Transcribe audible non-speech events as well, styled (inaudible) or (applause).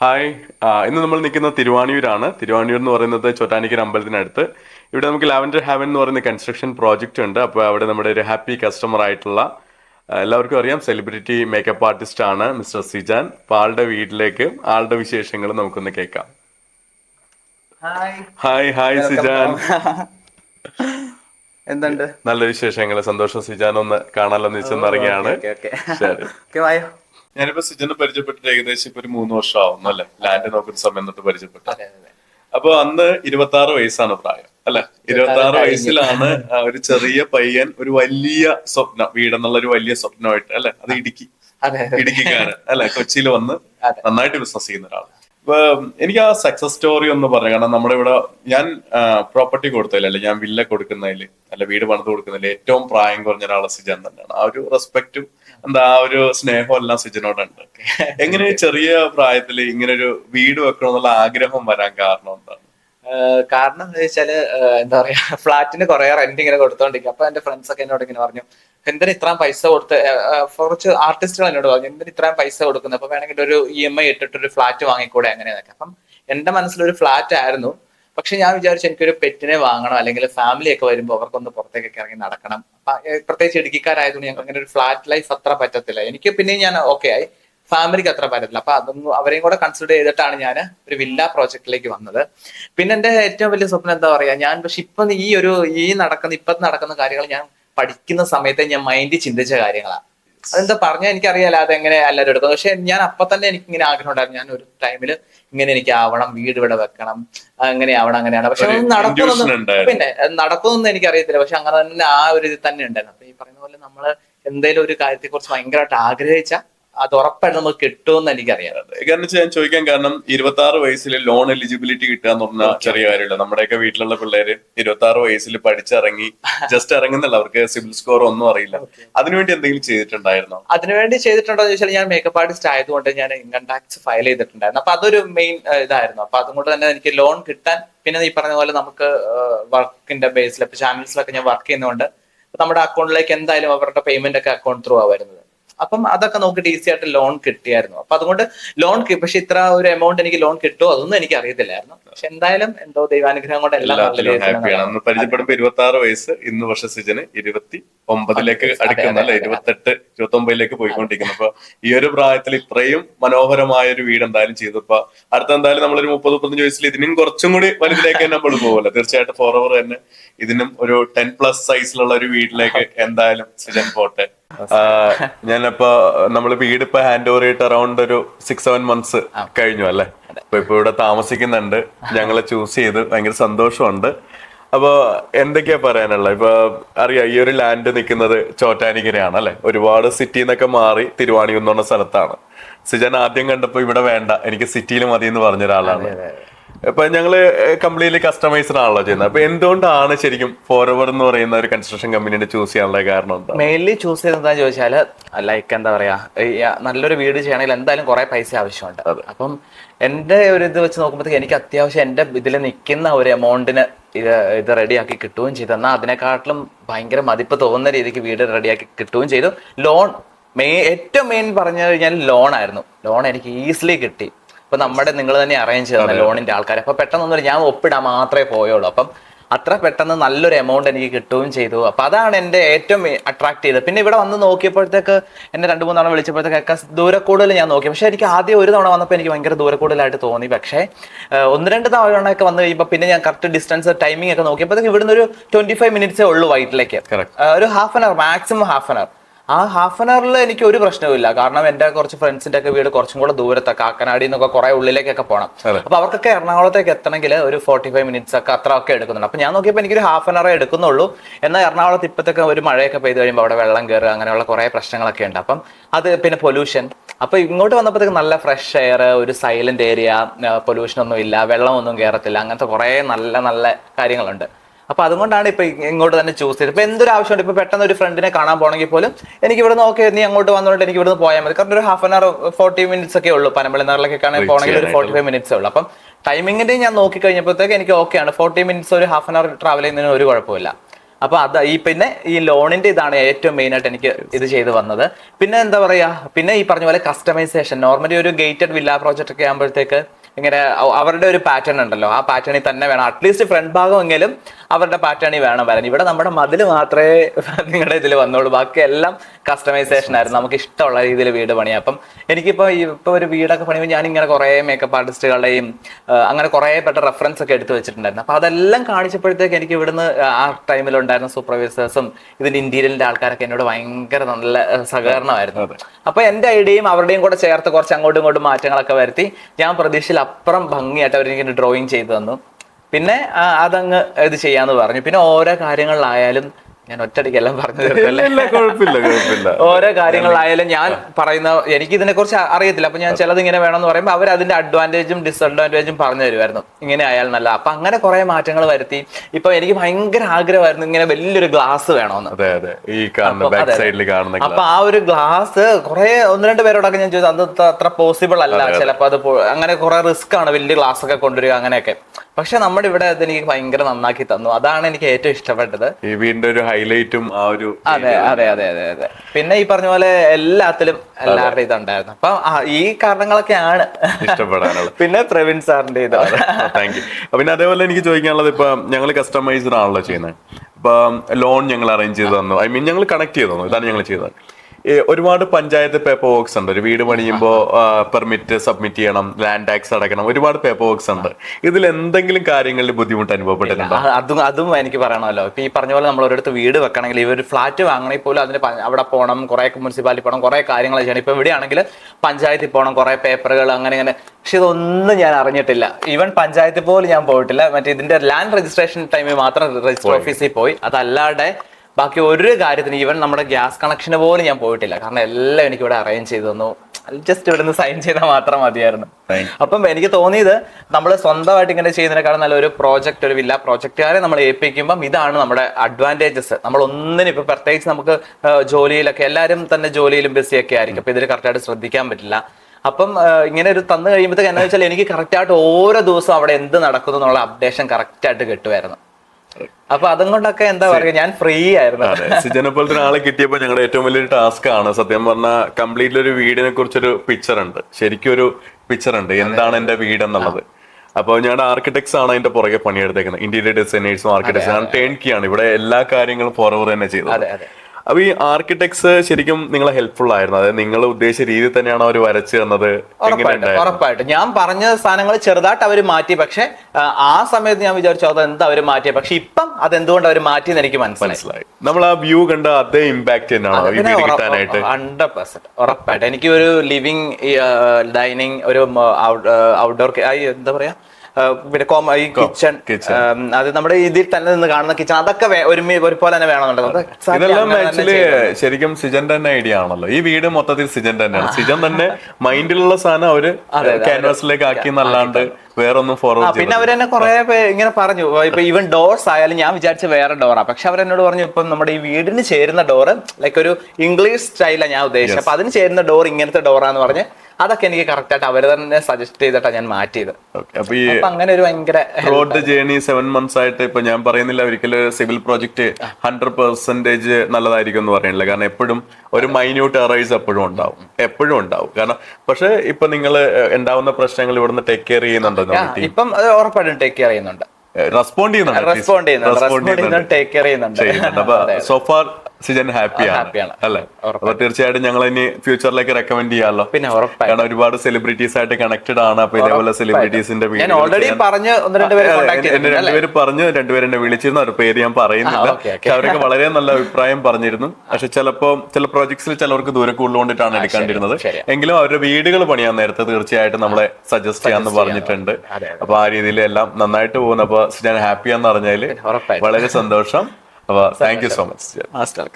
Hi. ആ, ഇന്ന് നമ്മൾ നിൽക്കുന്ന തിരുവാണിയൂരാണ്. തിരുവാണിയൂർ എന്ന് പറയുന്നത് ചോറ്റാനിക്കര അമ്പലത്തിനടുത്ത്. ഇവിടെ നമുക്ക് ലാവൻഡർ ഹാവൻ എന്ന് പറയുന്ന കൺസ്ട്രക്ഷൻ പ്രോജക്റ്റ് ഉണ്ട്. അപ്പോൾ അവിടെ നമ്മുടെ ഒരു ഹാപ്പി കസ്റ്റമർ ആയിട്ടുള്ള എല്ലാവർക്കും അറിയാം. സെലിബ്രിറ്റി മേക്കപ്പ് ആർട്ടിസ്റ്റ് ആണ് മിസ്റ്റർ സിജാൻ. അപ്പോൾ ആളുടെ വീട്ടിലേക്ക് ആളുടെ വിശേഷങ്ങൾ നമുക്കൊന്ന് കേൾക്കാം. ഹായ്. Hi hi സിജാൻ. (laughs) എന്തുണ്ട്? നല്ല വിശേഷങ്ങൾ. സന്തോഷം സിജാൻ ഒന്ന് കാണാലോ എന്ന് വെച്ചൊന്ന് ഇറങ്ങിയാണ് ഓക്കെ ഓക്കെ ശരി. (laughs) ഓക്കെ വായോ ഞാനിപ്പോ സിജനെ പരിചയപ്പെട്ടിട്ട് ഏകദേശം ഇപ്പൊ ഒരു മൂന്ന് വർഷം ആവുന്നു അല്ലെ? ലാൻഡ് നോക്കുന്ന സമയം തൊട്ട് പരിചയപ്പെട്ടു. അപ്പൊ അന്ന് ഇരുപത്തി ആറ് വയസ്സാണ് പ്രായം അല്ലെ? ഇരുപത്തി ആറ് വയസ്സിലാണ് ഒരു ചെറിയ പയ്യൻ ഒരു വലിയ സ്വപ്നം വീടെന്നുള്ള ഒരു വലിയ സ്വപ്നമായിട്ട് അല്ലെ? അത് ഇടുക്കി. ഇടുക്കിക്കാരൻ അല്ലെ? കൊച്ചിയിൽ വന്ന് നന്നായിട്ട് ബിസിനസ് ചെയ്യുന്ന ഒരാൾ എനിക്ക് ആ സക്സസ് സ്റ്റോറി ഒന്ന് പറഞ്ഞു കാരണം നമ്മുടെ ഇവിടെ ഞാൻ പ്രോപ്പർട്ടി കൊടുത്തതിൽ അല്ലെ ഞാൻ വില്ല കൊടുക്കുന്നതിൽ അല്ല വീട് പണിത് കൊടുക്കുന്നതിൽ ഏറ്റവും പ്രായം കുറഞ്ഞ ഒരാളെ സിജൻ തന്നെയാണ്. ആ ഒരു റെസ്പെക്റ്റും എന്താ ആ ഒരു സ്നേഹവും എല്ലാം സിജനോടുണ്ട്. എങ്ങനെ ചെറിയ പ്രായത്തിൽ ഇങ്ങനെ ഒരു വീട് വെക്കണം എന്നുള്ള ആഗ്രഹം വരാൻ കാരണം എന്താണ്? കാരണം എന്താ വെച്ചാൽ എന്താ പറയാ ഫ്ലാറ്റിന് കുറെ റെന്റ് ഇങ്ങനെ കൊടുത്തോണ്ടിരിക്കും. അപ്പൊ എന്റെ ഫ്രണ്ട്സ് ഒക്കെ എന്നോട് ഇങ്ങനെ പറഞ്ഞു എന്തിനാ ഇത്രയും പൈസ കൊടുത്ത് കുറച്ച് ആർട്ടിസ്റ്റുകൾ എന്നോട് പറഞ്ഞു എന്തിനാ ഇത്രയും പൈസ കൊടുക്കുന്നത്? അപ്പൊ വേണമെങ്കിൽ ഒരു ഇ എം ഐ ഇട്ടിട്ട് ഒരു ഫ്ലാറ്റ് വാങ്ങിക്കൂടെ അങ്ങനെയൊക്കെ. അപ്പം എന്റെ മനസ്സിലൊരു ഫ്ലാറ്റ് ആയിരുന്നു. പക്ഷെ ഞാൻ വിചാരിച്ചു എനിക്കൊരു പെറ്റിനെ വാങ്ങണം അല്ലെങ്കിൽ ഫാമിലി ഒക്കെ വരുമ്പോൾ അവർക്കൊന്ന് പുറത്തേക്കൊക്കെ ഇറങ്ങി നടക്കണം. പ്രത്യേകിച്ച് ഇടുക്കിക്കാരായതുകൊണ്ട് ഞങ്ങൾക്ക് അങ്ങനെ ഒരു ഫ്ലാറ്റ് ലൈഫ് അത്ര പറ്റത്തില്ല. എനിക്ക് പിന്നെയും ഞാൻ ഓക്കെ ആയി. ഫാമിലിക്ക് അത്ര പറ്റത്തില്ല. അപ്പൊ അതൊന്നും അവരെയും കൂടെ കൺസിഡർ ചെയ്തിട്ടാണ് ഞാൻ ഒരു വില്ല പ്രോജക്റ്റിലേക്ക് വന്നത്. പിന്നെ എന്റെ ഏറ്റവും വലിയ സ്വപ്നം എന്താ പറയാ ഞാൻ പക്ഷെ ഇപ്പൊ ഈ ഒരു ഈ നടക്കുന്ന ഇപ്പത്ത് നടക്കുന്ന കാര്യങ്ങൾ ഞാൻ പഠിക്കുന്ന സമയത്ത് ഞാൻ മൈൻഡ് ചിന്തിച്ച കാര്യങ്ങളാണ് അതെന്താ പറഞ്ഞാൽ എനിക്കറിയാലോ അതെങ്ങനെ എല്ലാവരും എടുക്കും പക്ഷെ ഞാൻ അപ്പൊ തന്നെ എനിക്ക് ഇങ്ങനെ ആഗ്രഹം ഉണ്ടായിരുന്നു. ഞാൻ ഒരു ടൈമിൽ ഇങ്ങനെ എനിക്ക് ആവണം വീട് ഇവിടെ വെക്കണം അങ്ങനെ ആവണം അങ്ങനെയാണ് പക്ഷെ നടക്കുന്നൊന്നും പിന്നെ നടക്കുന്നൊന്നും എനിക്ക് അറിയത്തില്ല പക്ഷെ അങ്ങനെ തന്നെ ആ ഒരു ഇത് തന്നെ ഉണ്ടായിരുന്നു. അപ്പൊ ഈ പറയുന്ന പോലെ നമ്മൾ എന്തെങ്കിലും ഒരു കാര്യത്തെ കുറിച്ച് ഭയങ്കരമായിട്ട് ആഗ്രഹിച്ചാൽ അത് ഉറപ്പായിട്ട് നമുക്ക് കിട്ടുമെന്ന് എനിക്കറിയാം. കാരണം വെച്ചാൽ ഞാൻ ചോദിക്കാൻ കാരണം ഇരുപത്തി ആറ് വയസ്സിൽ ലോൺ എലിജിബിലിറ്റി കിട്ടുക എന്ന് പറഞ്ഞാൽ ചെറിയ കാര്യമില്ല. നമ്മുടെയൊക്കെ വീട്ടിലുള്ള പിള്ളേര് ഇരുപത്തി ആറ് വയസ്സിൽ പഠിച്ചിറങ്ങി (laughs) ജസ്റ്റ് ഇറങ്ങുന്നില്ല അവർക്ക് സിവിൽ സ്കോർ ഒന്നും അറിയില്ല. അതിനുവേണ്ടി എന്തെങ്കിലും ചെയ്തിട്ടുണ്ടായിരുന്നോ? അതിനുവേണ്ടി ചെയ്തിട്ടുണ്ടോ എന്ന് ചോദിച്ചാൽ ഞാൻ മേക്കപ്പ് ആർട്ടിസ്റ്റ് ആയതുകൊണ്ട് ഞാൻ ഇൻകം ടാക്സ് ഫയൽ ചെയ്തിട്ടുണ്ടായിരുന്നു. അപ്പൊ അതൊരു മെയിൻ ഇതായിരുന്നു. അപ്പൊ അതുകൊണ്ട് തന്നെ എനിക്ക് ലോൺ കിട്ടാൻ പിന്നെ ഈ പറഞ്ഞ പോലെ നമുക്ക് വർക്കിന്റെ ബേസിൽ ഇപ്പൊ ചാനൽസിലൊക്കെ ഞാൻ വർക്ക് ചെയ്യുന്നതുകൊണ്ട് നമ്മുടെ അക്കൗണ്ടിലേക്ക് എന്തായാലും അവരുടെ പേയ്മെന്റ് ഒക്കെ അക്കൗണ്ട് ത്രൂ ആ വരുന്നത്. അപ്പം അതൊക്കെ നോക്കിയിട്ട് ഈസി ആയിട്ട് ലോൺ കിട്ടിയായിരുന്നു. അപ്പൊ അതുകൊണ്ട് ലോൺ പക്ഷെ ഇത്ര ഒരു എമൗണ്ട് എനിക്ക് ലോൺ കിട്ടുമോ അതൊന്നും എനിക്ക് അറിയത്തില്ലായിരുന്നു. പക്ഷെ എന്തായാലും എന്തോ ദൈവാനുഗ്രഹം കൊണ്ട് എല്ലാം ഇരുപത്തി ആറ് വയസ്സ് ഇന്ന് വർഷ സിജന് ഇരുപത്തി ഒമ്പതിലേക്ക് അടുക്കുന്നല്ല. ഇരുപത്തെട്ട് ഇരുപത്തി ഒമ്പതിലേക്ക് പോയിക്കൊണ്ടിരിക്കുന്നു. അപ്പൊ ഈ ഒരു പ്രായത്തിൽ ഇത്രയും മനോഹരമായ ഒരു വീട് എന്തായാലും ചെയ്തു. ഇപ്പൊ അടുത്ത എന്തായാലും നമ്മളൊരു മുപ്പത് മുപ്പത്തഞ്ച് വയസ്സിൽ ഇതിനും കുറച്ചും കൂടി വലുതിലേക്ക് തന്നെ നമ്മൾ പോകുമല്ലോ തീർച്ചയായിട്ടും ഫോർ അവർ തന്നെ ഇതിനും ഒരു ടെൻ പ്ലസ് സൈസിലുള്ള ഒരു വീട്ടിലേക്ക് (laughs) എന്തായാലും സിജൻ പോട്ടെ. ഞാനപ്പോ നമ്മൾ വീട് ഇപ്പൊ ഹാൻഡ് ഓവർ ചെയ്തിട്ട് അറൌണ്ട് ഒരു സിക്സ് സെവൻ മന്ത്സ് കഴിഞ്ഞു അല്ലെ? അപ്പൊ ഇപ്പൊ ഇവിടെ താമസിക്കുന്നുണ്ട്. ഞങ്ങളെ ചൂസ് ചെയ്ത് ഭയങ്കര സന്തോഷമുണ്ട്. അപ്പൊ എന്തൊക്കെയാ പറയാനുള്ളത്? ഇപ്പൊ അറിയാം ഈ ഒരു ലാൻഡ് നിൽക്കുന്നത് ചോറ്റാനിക്കരയാണ് അല്ലെ ഒരുപാട് സിറ്റി എന്നൊക്കെ മാറി തിരുവാണി എന്ന് പറഞ്ഞ സ്ഥലത്താണ്. സിജൻ ആദ്യം കണ്ടപ്പോ ഇവിടെ വേണ്ട എനിക്ക് സിറ്റിയിൽ മതി എന്ന് പറഞ്ഞ ഒരാളാണ് ഇപ്പൊ ഞങ്ങൾ കംപ്ലീറ്റ്ലി കസ്റ്റമൈസ്ഡ് ആണല്ലോ ചെയ്യുന്നത്. അപ്പൊ എന്തുകൊണ്ടാണ് ശരിക്കും ഫോർവർ എന്ന് പറയുന്ന ഒരു കൺസ്ട്രക്ഷൻ കമ്പനിയുടെ ചൂസ് ചെയ്യാനുള്ള കാരണം എന്താ? മെയിൻലി ചൂസ് ചെയ്ത് എന്താ ചോദിച്ചാൽ ലൈക്ക് എന്താ പറയാ നല്ലൊരു വീട് ചെയ്യണമെങ്കിൽ എന്തായാലും കുറെ പൈസ ആവശ്യമുണ്ട്. അപ്പം എന്റെ ഒരു ഇത് വെച്ച് നോക്കുമ്പോഴത്തേക്ക് എനിക്ക് അത്യാവശ്യം എന്റെ ഇതിൽ നിൽക്കുന്ന ഒരു എമൗണ്ടിന് ഇത് ഇത് റെഡിയാക്കി കിട്ടുകയും ചെയ്തു. എന്നാൽ അതിനെക്കാട്ടിലും ഭയങ്കര മതിപ്പ് തോന്നുന്ന രീതിക്ക് വീട് റെഡിയാക്കി കിട്ടുകയും ചെയ്തു. ലോൺ മെയിൻ ഏറ്റവും മെയിൻ പറഞ്ഞു കഴിഞ്ഞാൽ ലോൺ ആയിരുന്നു. ലോൺ എനിക്ക് ഈസിലി കിട്ടി. ഇപ്പൊ നമ്മുടെ നിങ്ങൾ തന്നെ അറേഞ്ച് ചെയ്ത ലോണിന്റെ ആൾക്കാർ അപ്പൊ പെട്ടെന്നൊന്നും ഞാൻ ഒപ്പിടാൻ മാത്രമേ പോയുള്ളൂ. അപ്പം അത്ര പെട്ടെന്ന് നല്ലൊരു എമൗണ്ട് എനിക്ക് കിട്ടുകയും ചെയ്തു. അപ്പൊ അതാണ് എന്റെ ഏറ്റവും അട്രാക്ട് ചെയ്തത്. പിന്നെ ഇവിടെ വന്ന് നോക്കിയപ്പോഴത്തേക്ക് എന്നെ രണ്ട് മൂന്നാണ് തവണ വിളിച്ചപ്പോഴത്തേക്കൊക്കെ ദൂരെ കൂടുതൽ ഞാൻ നോക്കി. പക്ഷെ എനിക്ക് ആദ്യം ഒരു തവണ വന്നപ്പോൾ എനിക്ക് ഭയങ്കര ദൂരെ കൂടുതലായിട്ട് തോന്നി. പക്ഷേ ഒന്ന് രണ്ട് തവണയൊക്കെ വന്ന് കഴിയുമ്പോൾ പിന്നെ ഞാൻ കറക്റ്റ് ഡിസ്റ്റൻസ് ടൈമിംഗ് ഒക്കെ നോക്കിയപ്പോഴത്തേക്ക് ഇവിടുന്ന് ഒരു ട്വന്റി ഫൈവ് മിനിറ്റ്സേ ഉള്ളൂ വൈറ്റിലേക്ക്. ഒരു half an hour maximum half an hour ആ ഹാഫ് ആൻ അവറിൽ എനിക്ക് ഒരു പ്രശ്നവുമില്ല കാരണം എന്റെ കുറച്ച് ഫ്രണ്ട്സിന്റെ ഒക്കെ വീട് കുറച്ചും കൂടെ ദൂരത്തെ. കാക്കനാടി എന്നൊക്കെ കുറെ ഉള്ളിലേക്കൊക്കെ പോകണം. അപ്പൊ അവർക്കൊക്കെ എറണാകുളത്തേക്ക് എത്തണമെങ്കിൽ ഒരു ഫോർട്ടി ഫൈവ് മിനിറ്റ്സ് ഒക്കെ അത്ര ഒക്കെ എടുക്കുന്നുണ്ട്. അപ്പൊ ഞാൻ നോക്കിയപ്പോൾ എനിക്കൊരു ഹാഫ് ആൻ അവർ എടുക്കുന്നുള്ളൂ. എന്നാൽ എറണാകുളത്ത് ഇപ്പത്തൊക്കെ ഒരു മഴയൊക്കെ പെയ്ത് കഴിയുമ്പോൾ അവിടെ വെള്ളം കയറുക അങ്ങനെയുള്ള കുറെ പ്രശ്നങ്ങളൊക്കെ ഉണ്ട്. അപ്പം അത് പിന്നെ പൊല്യൂഷൻ അപ്പൊ ഇങ്ങോട്ട് വന്നപ്പോഴത്തേക്ക് നല്ല ഫ്രഷ് എയർ ഒരു സൈലന്റ് ഏരിയ പൊല്യൂഷൻ ഒന്നും ഇല്ല വെള്ളമൊന്നും കയറത്തില്ല അങ്ങനത്തെ കുറെ നല്ല നല്ല കാര്യങ്ങളുണ്ട്. അപ്പൊ അതുകൊണ്ടാണ് ഇപ്പൊ ഇങ്ങോട്ട് തന്നെ ചൂസ് ചെയ്തത്. ഇപ്പൊ എന്തൊരു ആവശ്യമുണ്ട്? ഇപ്പൊ പെട്ടെന്ന് ഒരു ഫ്രണ്ടിനെ കാണാൻ പോകണമെങ്കിൽ പോലും എനിക്ക് ഇവിടെ നോക്കി നീ അങ്ങോട്ട് വന്നുകൊണ്ട് എനിക്ക് ഇവിടുന്ന് പോയാൽ മതി. കാരണം ഒരു half an hour forty minutes ഒക്കെ ഉള്ളൂ. പനമ്പളിനാറിലൊക്കെ കാണാൻ പോകണമെങ്കിൽ ഒരു ഫോർട്ടി ഫൈവ് മിനിറ്റ്സ് ഉള്ളൂ. അപ്പം ടൈമിങ്ങിന്റെ ഞാൻ നോക്കി കഴിഞ്ഞപ്പോഴത്തേക്ക് എനിക്ക് ഓക്കെയാണ് ഫോർട്ടി മിനിറ്റ്സ് ഒരു ഹാഫ് ആൻ അവർ ട്രാവൽ ചെയ്യുന്നതിന് ഒരു കുഴപ്പമില്ല. അപ്പൊ അത് ഈ പിന്നെ ഈ ലോണിന്റെ ഇതാണ് ഏറ്റവും മെയിൻ ആയിട്ട് എനിക്ക് ഇത് ചെയ്തു വന്നത്. പിന്നെ എന്താ പറയാ? പിന്നെ ഈ പറഞ്ഞ പോലെ കസ്റ്റമൈസേഷൻ നോർമലി ഒരു ഗേറ്റഡ് വില്ല പ്രോജക്റ്റ് ഒക്കെ ആകുമ്പോഴത്തേക്ക് ഇങ്ങനെ അവരുടെ ഒരു പാറ്റേൺ ഉണ്ടല്ലോ. ആ പാറ്റേണിൽ തന്നെ വേണം. അറ്റ്ലീസ്റ്റ് ഫ്രണ്ട് ഭാഗമെങ്കിലും അവരുടെ പാറ്റേണി വേണം വരാൻ. ഇവിടെ നമ്മുടെ മതിൽ മാത്രമേ (laughs) നിങ്ങളുടെ ഇതിൽ വന്നുള്ളൂ ബാക്കി എല്ലാം കസ്റ്റമൈസേഷൻ ആയിരുന്നു. നമുക്ക് ഇഷ്ടമുള്ള രീതിയിൽ വീട് പണിയാം. അപ്പം എനിക്കിപ്പോൾ ഇപ്പോൾ ഒരു വീടൊക്കെ പണിയുമ്പോൾ ഞാൻ ഇങ്ങനെ കുറേ മേക്കപ്പ് ആർട്ടിസ്റ്റുകളുടെയും അങ്ങനെ കുറേ പെട്ട റെഫറൻസ് ഒക്കെ എടുത്തു വെച്ചിട്ടുണ്ടായിരുന്നു. അപ്പോൾ അതെല്ലാം കാണിച്ചപ്പോഴത്തേക്ക് എനിക്ക് ഇവിടുന്ന് ആ ടൈമിലുണ്ടായിരുന്ന സൂപ്പർവൈസേഴ്സും ഇതിന്റെ ഇന്റീരിയറിന്റെ ആൾക്കാരൊക്കെ എന്നോട് ഭയങ്കര നല്ല സഹകരണമായിരുന്നു. അപ്പോൾ എന്റെ ഐഡിയയും അവരുടെയും കൂടെ ചേർത്ത് കുറച്ച് അങ്ങോട്ടും ഇങ്ങോട്ടും മാറ്റങ്ങളൊക്കെ വരുത്തി ഞാൻ പ്രതീക്ഷയിൽ അപ്പുറം ഭംഗിയായിട്ട് അവർ എനിക്ക് ഡ്രോയിങ് ചെയ്തു തന്നു. പിന്നെ അതങ്ങ് ഇത് ചെയ്യാന്ന് പറഞ്ഞു. പിന്നെ ഓരോ കാര്യങ്ങളിലായാലും ഞാൻ ഒറ്റടിക്ക് എല്ലാം പറഞ്ഞു തീർക്കല്ലേ ഓരോ കാര്യങ്ങളിലായാലും ഞാൻ പറയുന്ന എനിക്ക് ഇതിനെ കുറിച്ച് അറിയത്തില്ല. അപ്പൊ ഞാൻ ചിലത് ഇങ്ങനെ വേണമെന്ന് പറയുമ്പോൾ അവർ അതിന്റെ അഡ്വാന്റേജും ഡിസ്അഡ്വാന്റേജും പറഞ്ഞു തരുമായിരുന്നു. ഇങ്ങനെ ആയാൽ നല്ല അപ്പൊ അങ്ങനെ കുറെ മാറ്റങ്ങൾ വരുത്തി. ഇപ്പൊ എനിക്ക് ഭയങ്കര ആഗ്രഹമായിരുന്നു ഇങ്ങനെ വലിയൊരു ഗ്ലാസ് വേണമെന്ന് അപ്പൊ ആ ഒരു ഗ്ലാസ് കുറെ ഒന്ന് രണ്ട് പേരോടൊക്കെ ഞാൻ ചോദിച്ചു അത് അത്ര പോസിബിൾ അല്ല. ചിലപ്പോ അത് അങ്ങനെ കുറെ റിസ്ക് ആണ് വലിയ ഗ്ലാസ് ഒക്കെ കൊണ്ടുവരിക അങ്ങനെയൊക്കെ. പക്ഷെ നമ്മുടെ ഇവിടെ അത് എനിക്ക് ഭയങ്കര നന്നാക്കി തന്നു. അതാണ് എനിക്ക് ഏറ്റവും ഇഷ്ടപ്പെട്ടത്. ഈ വീടിന്റെ ഒരു ഹൈലൈറ്റും ആ ഒരു അതെ അതെ അതെ അതെ അതെ. പിന്നെ ഈ പറഞ്ഞ പോലെ എല്ലാത്തിലും എല്ലാവരുടെ ഇതുണ്ടായിരുന്നു. അപ്പൊ ഈ കാരണങ്ങളൊക്കെയാണ് ഇഷ്ടപ്പെടാനുള്ളത്. (laughs) പിന്നെ പ്രവീൺ സാറിന്റെ ഇത്. താങ്ക് യു പിന്നെ അതേപോലെ എനിക്ക് ചോദിക്കാനുള്ളത് ഇപ്പൊ ഞങ്ങൾ കസ്റ്റമൈസ്ഡ് ആണല്ലോ ചെയ്യുന്നത്. ഇപ്പൊ ലോൺ ഞങ്ങൾ അറേഞ്ച് ചെയ്ത് തന്നു. ഐ മീൻ ഞങ്ങൾ കണക്ട് ചെയ്ത് തന്നു. ഇതാണ് ഞങ്ങൾ ചെയ്തത്. ഒരുപാട് പഞ്ചായത്ത് പേപ്പർ വർക്ക്സ് ഉണ്ട്. ഒരു വീട് പണിയുമ്പോൾ പെർമിറ്റ് സബ്മിറ്റ് ചെയ്യണം ലാൻഡ് ടാക്സ് അടക്കണം ഒരുപാട് പേപ്പർ വർക്ക്സ് ഉണ്ട്. ഇതിൽ എന്തെങ്കിലും കാര്യങ്ങളിൽ ബുദ്ധിമുട്ട് അനുഭവപ്പെട്ടിട്ടുണ്ടോ? അതും അതും എനിക്ക് പറയണമല്ലോ. ഇപ്പൊ ഈ പറഞ്ഞ പോലെ നമ്മൾ ഒരിടത്ത് വീട് വെക്കണമെങ്കിൽ ഈ ഒരു ഫ്ലാറ്റ് വാങ്ങണമെങ്കിൽ പോലും അതിന് അവിടെ പോകണം കുറെ മുനിസിപ്പാലിറ്റി പോകണം കുറെ കാര്യങ്ങൾ ചെയ്യണം. ഇപ്പൊ ഇവിടെയാണെങ്കിൽ പഞ്ചായത്തിൽ പോകണം കുറെ പേപ്പറുകൾ അങ്ങനെ ഇങ്ങനെ. പക്ഷെ ഇതൊന്നും ഞാൻ അറിഞ്ഞിട്ടില്ല. ഈവൻ പഞ്ചായത്തിൽ പോലും ഞാൻ പോയിട്ടില്ല. മറ്റേ ഇതിന്റെ ലാൻഡ് രജിസ്ട്രേഷൻ ടൈമിൽ മാത്രം രജിസ്റ്റർ ഓഫീസിൽ പോയി. അതല്ലാതെ ബാക്കി ഒരു കാര്യത്തിന് ഈവൻ നമ്മുടെ ഗ്യാസ് കണക്ഷന് പോലും ഞാൻ പോയിട്ടില്ല. കാരണം എല്ലാം എനിക്ക് ഇവിടെ അറേഞ്ച് ചെയ്തു തന്നു. ജസ്റ്റ് ഇവിടെ നിന്ന് സൈൻ ചെയ്താൽ മാത്രം മതിയായിരുന്നു. അപ്പം എനിക്ക് തോന്നിയത് നമ്മൾ സ്വന്തമായിട്ട് ഇങ്ങനെ ചെയ്യുന്നതിനേക്കാളും നല്ല ഒരു പ്രോജക്റ്റ് ഒരു വില്ല പ്രോജക്റ്റുകാരെ നമ്മൾ ഏൽപ്പിക്കുമ്പം ഇതാണ് നമ്മുടെ അഡ്വാന്റേജസ് നമ്മൾ ഒന്നിനും ഇപ്പം പ്രത്യേകിച്ച് നമുക്ക് ജോലിയിലൊക്കെ എല്ലാവരും തന്നെ ജോലിയിലും ബിസിയൊക്കെ ആയിരിക്കും. അപ്പം ഇതിൽ കറക്റ്റായിട്ട് ശ്രദ്ധിക്കാൻ പറ്റില്ല. അപ്പം ഇങ്ങനെ ഒരു തന്നു കഴിയുമ്പോഴത്തേക്ക് എന്താ വെച്ചാൽ എനിക്ക് കറക്റ്റായിട്ട് ഓരോ ദിവസവും അവിടെ എന്ത് നടക്കുന്നു എന്നുള്ള അപ്ഡേഷൻ കറക്റ്റായിട്ട് കിട്ടുമായിരുന്നു. അപ്പൊ അതും കൊണ്ടൊക്കെ എന്താ പറയുക ഞാൻ ഫ്രീ ആയിരുന്നു. സിജനെ പോലത്തെ ഒരാളെ കിട്ടിയപ്പോൾ ഞങ്ങളുടെ ഏറ്റവും വലിയൊരു ടാസ്ക് ആണ്. സത്യം പറഞ്ഞാൽ കംപ്ലീറ്റ്ലി ഒരു വീടിനെ കുറിച്ചൊരു പിക്ചർ ഉണ്ട്. ശരിക്കും ഒരു പിക്ചർ ഉണ്ട്. എന്താണ് എന്റെ വീട് എന്നുള്ളത്. അപ്പോൾ ഞാൻ ആർക്കിടെക്സ് ആണ് അതിന്റെ പുറകെ പണിയെടുത്തേക്കുന്നത്. ഇന്റീരിയർ ഡിസൈനേഴ്സും ആർക്കിടെക്സും ടേൺ കീ ആണ്. ഇവിടെ എല്ലാ കാര്യങ്ങളും ഫോറവർ തന്നെ ചെയ്തത്. അപ്പൊ ഈ ആർക്കിടെക്ട്സ് ശരിക്കും നിങ്ങളെ ഹെൽപ്ഫുൾ ആയിരുന്നു. അതായത് നിങ്ങൾ ഉദ്ദേശിച്ച രീതിയിൽ തന്നെയാണ് അവർ വരച്ചു തന്നത്? ഉറപ്പായിട്ടും ഞാൻ പറഞ്ഞ സാധനങ്ങൾ ചെറുതായിട്ട് അവർ മാറ്റി. പക്ഷെ ആ, സമയത്ത് ഞാൻ വിചാരിച്ചു അത് എന്താ അവർ മാറ്റിയ? പക്ഷെ ഇപ്പം അത് എന്തുകൊണ്ട് അവർ മാറ്റിയെന്ന് എനിക്ക് മനസ്സിലായി. നമ്മൾ ആ വ്യൂ കണ്ട അതേ ഇമ്പാക്ട് തന്നെയാണോ കിട്ടാനായിട്ട്? ഹൺഡ്രഡ് പെർസെന്റ് ഉറപ്പായിട്ട്. എനിക്ക് ഒരു ലിവിംഗ് ഡൈനിങ് ഒരു ഔട്ട്ഡോർ എന്താ പറയാ? പിന്നെ കോമ ഈ കിച്ചൺ. അത് നമ്മുടെ ഇതിൽ തന്നെ നിന്ന് കാണുന്ന കിച്ചൺ. അതൊക്കെ ഒരുമി ഒരുപോലെ തന്നെ വേണമെന്നുണ്ടല്ലോ ഇതെല്ലാം ആക്ച്വലി ശരിക്കും സിജൻ തന്നെ ഐഡിയ ആണല്ലോ. ഈ വീട് മൊത്തത്തിൽ സിജൻ തന്നെയാണ്. സിജൻ തന്നെ (laughs) മൈൻഡിലുള്ള സാധനം അവർ ക്യാൻവാസിലേക്ക് ആക്കി എന്നല്ലാണ്ട് വേറൊന്നും ഫോർവേഡ് പിന്നെ അവർ തന്നെ കുറെ ഇങ്ങനെ പറഞ്ഞു ഇപ്പൊ ഈവൻ ഡോർസ് ആയാലും ഞാൻ വിചാരിച്ച വേറെ ഡോറാ പക്ഷെ അവരെന്നോട് പറഞ്ഞു ഇപ്പം നമ്മുടെ ഈ വീടിന് ചേരുന്ന ഡോറ് ലൈക്ക് ഒരു ഇംഗ്ലീഷ് സ്റ്റൈലാണ് ഞാൻ ഉദ്ദേശിച്ചത്. അപ്പൊ അതിന് ചേരുന്ന ഡോർ ഇങ്ങനത്തെ ഡോറാന്ന് പറഞ്ഞ് അതൊക്കെ എനിക്ക് കറക്റ്റ് ആയിട്ട് അവർ തന്നെ സജസ്റ്റ് ചെയ്തിട്ടാണ് ഞാൻ മാറ്റിയത്. അങ്ങനെ ഒരു ഭയങ്കര റോഡ് ജേണി സെവൻ മന്ത്സ് ആയിട്ട് ഇപ്പൊ ഞാൻ പറയുന്നില്ല ഒരിക്കലും സിവിൽ പ്രോജക്റ്റ് ഹൺഡ്രഡ് പെർസെന്റേജ് നല്ലതായിരിക്കും എന്ന് പറയുന്നില്ല കാരണം എപ്പോഴും ഒരു മൈന്യൂട്ട് എറൈസ് എപ്പോഴും ഉണ്ടാവും. എപ്പോഴും ഉണ്ടാവും. കാരണം പക്ഷെ ഇപ്പൊ നിങ്ങൾ ഉണ്ടാവുന്ന പ്രശ്നങ്ങൾ ഇവിടുന്ന് ടേക്ക് കെയർ ചെയ്യുന്നുണ്ടോ? ഇപ്പം അത് ഉറപ്പായിട്ടും ടേക്ക് കെയർ ചെയ്യുന്നുണ്ട്. റെസ്പോണ്ട് ചെയ്യുന്നുണ്ട് റെസ്പോണ്ട് ചെയ്യുന്നുണ്ട് റെസ്പോണ്ട് ചെയ്യുന്നുണ്ട്. ടേക്ക് കെയർ ചെയ്യുന്നുണ്ട്. ചെയ്യുന്നുണ്ട്. (laughs) അപ്പൊ സോഫാർ സിജൻ ഹാപ്പിയാണ്. അല്ലെ? അപ്പൊ തീർച്ചയായിട്ടും ഞങ്ങൾ ഇനി ഫ്യൂച്ചറിലേക്ക് റെക്കമെൻഡ് ചെയ്യാമല്ലോ പിന്നെ കാരണം ഒരുപാട് സെലിബ്രിറ്റീസ് ആയിട്ട് കണക്റ്റഡ് ആണ്. അപ്പൊ ഇതേപോലെ സെലിബ്രിറ്റീസിന്റെ ഓൾറെഡി പറഞ്ഞു എന്നെ രണ്ടുപേര് പറഞ്ഞു രണ്ടുപേരും എന്നെ വിളിച്ചിരുന്നു. അവരുടെ പേര് ഞാൻ പറയുന്നില്ല. അവരൊക്കെ വളരെ നല്ല അഭിപ്രായം പറഞ്ഞിരുന്നു. പക്ഷെ ചിലപ്പോ ചില പ്രോജക്ട്സിൽ ചിലവർക്ക് ദൂരം കൂടുതലുകൊണ്ടിട്ടാണ് എടുക്കേണ്ടിരുന്നത്. എങ്കിലും അവരുടെ വീടുകൾ പണിയാൻ നേരത്തെ തീർച്ചയായിട്ടും നമ്മളെ സജസ്റ്റ് ചെയ്യാന്ന് പറഞ്ഞിട്ടുണ്ട്. അപ്പൊ ആ രീതിയിൽ എല്ലാം നന്നായിട്ട് പോകുന്നു. അപ്പൊ ഞാൻ ഹാപ്പിയാന്ന് പറഞ്ഞാൽ വളരെ സന്തോഷം. അപ്പൊ thank you so much master